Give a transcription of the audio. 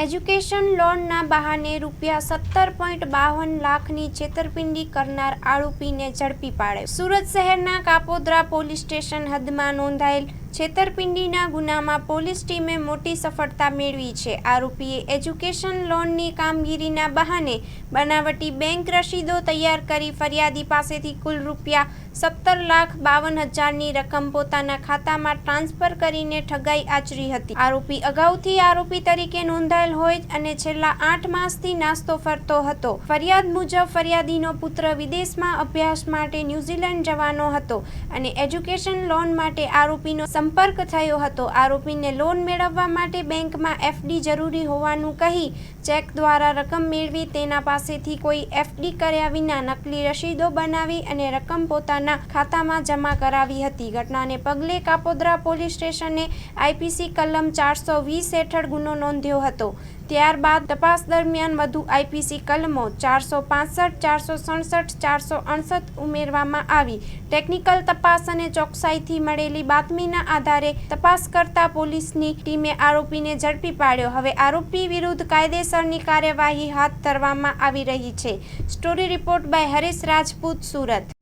Education લોનના બહાને રૂપિયા સત્તર પોઈન્ટ બાવન લાખની છેતરપિંડી કરનાર આરોપીને ઝડપી પાડે. સુરત શહેરના કાપોદ્રા પોલીસ સ્ટેશન હદમાં નોંધાયેલ છેતરપિંડીના ગુનામાં પોલીસ ટીમે મોટી સફળતા મેળવી છે. આરોપીએ એજ્યુકેશન લોનની કામગીરીના બહાને બનાવટી બેંક રસીદો તૈયાર કરી ફરિયાદી પાસેથી કુલ રૂપિયા સત્તર લાખ બાવન હજારની રકમ પોતાના ખાતામાં ટ્રાન્સફર કરીને ઠગાઈ આચરી હતી. આરોપી અગાઉથી આરોપી તરીકે નોંધાયેલ હોય અને છેલ્લા આઠ માસથી નાસ્તો ફરતો હતો. ફરિયાદ મુજબ ફરિયાદીનો પુત્ર વિદેશમાં અભ્યાસ માટે ન્યૂઝીલેન્ડ જવાનો હતો અને એજ્યુકેશન લોન માટે આરોપીનો સંપર્ક થયો હતો. આરોપીને લોન મેળવવા માટે બેંકમાં એફડી જરૂરી હોવાનું કહી ચેક દ્વારા રકમ મેળવી તેના પાસેથી કોઈ એફડી કર્યા વિના નકલી રસીદો બનાવી અને રકમ પોતાના ખાતામાં જમા કરાવી હતી. ઘટનાને પગલે કાપોદ્રા પોલીસ સ્ટેશને આઈપીસી કલમ ચારસો વીસ હેઠળ ગુનો નોંધ્યો હતો. ત્યારબાદ તપાસ દરમિયાન વધુ આઈપીસી કલમો ચારસો પાસઠ, ચારસો સડસઠ, ચારસો અડસઠ ઉમેરવામાં આવી. ટેકનિકલ તપાસ અને ચોકસાઈથી મળેલી બાતમીના આધારે તપાસ કરતા પોલીસની ટીમે આરોપીને ઝડપી પાડ્યો. હવે આરોપી વિરુદ્ધ કાયદેસરની કાર્યવાહી હાથ ધરવામાં આવી રહી છે. Story report by Harish Rajput, Surat.